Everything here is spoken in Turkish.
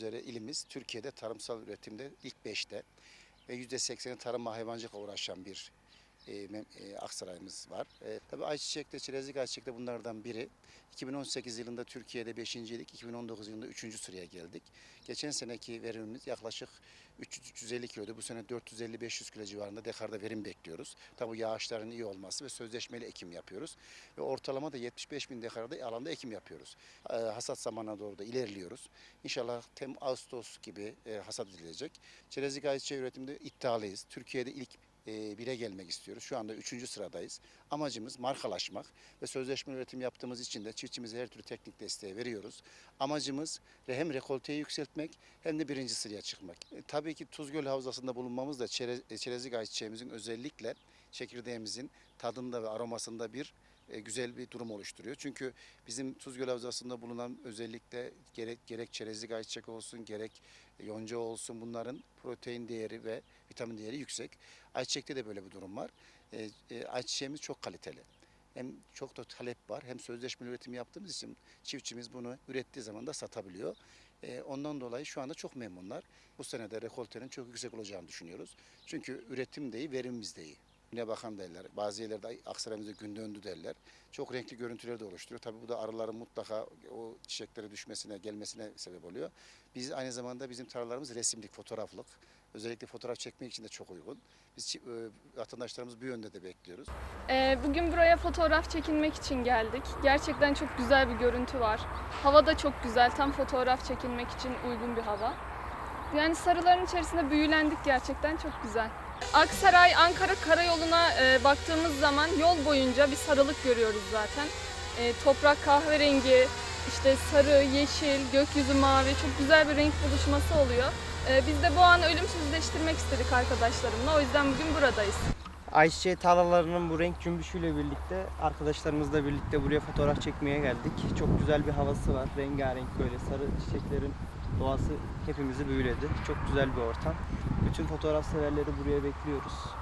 üzere ilimiz Türkiye'de tarımsal üretimde ilk 5'te ve %80'i tarım hayvancılıkla uğraşan bir e, e, Aksaray'ımız var. E, tabii ayçiçekte, çerezlik ayçiçekte bunlardan biri. 2018 yılında Türkiye'de 5. ilik, 2019 yılında 3. sıraya geldik. Geçen seneki verimimiz yaklaşık 300-350 kiloydu. Bu sene 450-500 kilo civarında dekarda verim bekliyoruz. Tabii yağışların iyi olması ve sözleşmeli ekim yapıyoruz. Ve ortalama da 75 bin dekarda alanda ekim yapıyoruz. E, hasat zamanına doğru da ilerliyoruz. İnşallah Tem Ağustos gibi e, hasat edilecek. Çerezlik ayçiçeği üretiminde iddialıyız. Türkiye'de ilk bire gelmek istiyoruz. Şu anda üçüncü sıradayız. Amacımız markalaşmak ve sözleşme üretim yaptığımız için de çiftçimize her türlü teknik desteği veriyoruz. Amacımız hem rekolteyi yükseltmek hem de birinci sıraya çıkmak. E, tabii ki Tuzgöl Havzası'nda bulunmamız da çerez, e, çerezlik ayçiçeğimizin özellikle çekirdeğimizin tadında ve aromasında bir e, güzel bir durum oluşturuyor. Çünkü bizim Tuzgöl Havzası'nda bulunan özellikle gerek gerek çerezlik ayçiçek olsun gerek yonca olsun bunların protein değeri ve vitamin değeri yüksek. Ayçiçekte de böyle bir durum var. E, e, ayçiçeğimiz çok kaliteli. Hem çok da talep var hem sözleşmeli üretim yaptığımız için çiftçimiz bunu ürettiği zaman da satabiliyor. E, ondan dolayı şu anda çok memnunlar. Bu sene de rekoltenin çok yüksek olacağını düşünüyoruz. Çünkü üretim de iyi, verimimiz de. Güne bakan derler. Bazı yerlerde Aksaray'ımızda gün döndü derler. Çok renkli görüntüler de oluşturuyor. Tabii bu da arıların mutlaka o çiçeklere düşmesine, gelmesine sebep oluyor. Biz aynı zamanda bizim tarlalarımız resimlik, fotoğraflık. Özellikle fotoğraf çekmek için de çok uygun. Biz e, vatandaşlarımız bu yönde de bekliyoruz. Ee, bugün buraya fotoğraf çekinmek için geldik. Gerçekten çok güzel bir görüntü var. Hava da çok güzel. Tam fotoğraf çekilmek için uygun bir hava. Yani sarıların içerisinde büyülendik gerçekten çok güzel. Aksaray Ankara karayoluna e, baktığımız zaman yol boyunca bir sarılık görüyoruz zaten. E, toprak kahverengi, işte sarı, yeşil, gökyüzü mavi çok güzel bir renk buluşması oluyor. E, biz de bu anı ölümsüzleştirmek istedik arkadaşlarımla. O yüzden bugün buradayız. Ayçiçeği tarlalarının bu renk cümbüşüyle birlikte arkadaşlarımızla birlikte buraya fotoğraf çekmeye geldik. Çok güzel bir havası var. Rengarenk böyle sarı çiçeklerin doğası hepimizi büyüledi. Çok güzel bir ortam. Bütün fotoğraf severleri buraya bekliyoruz.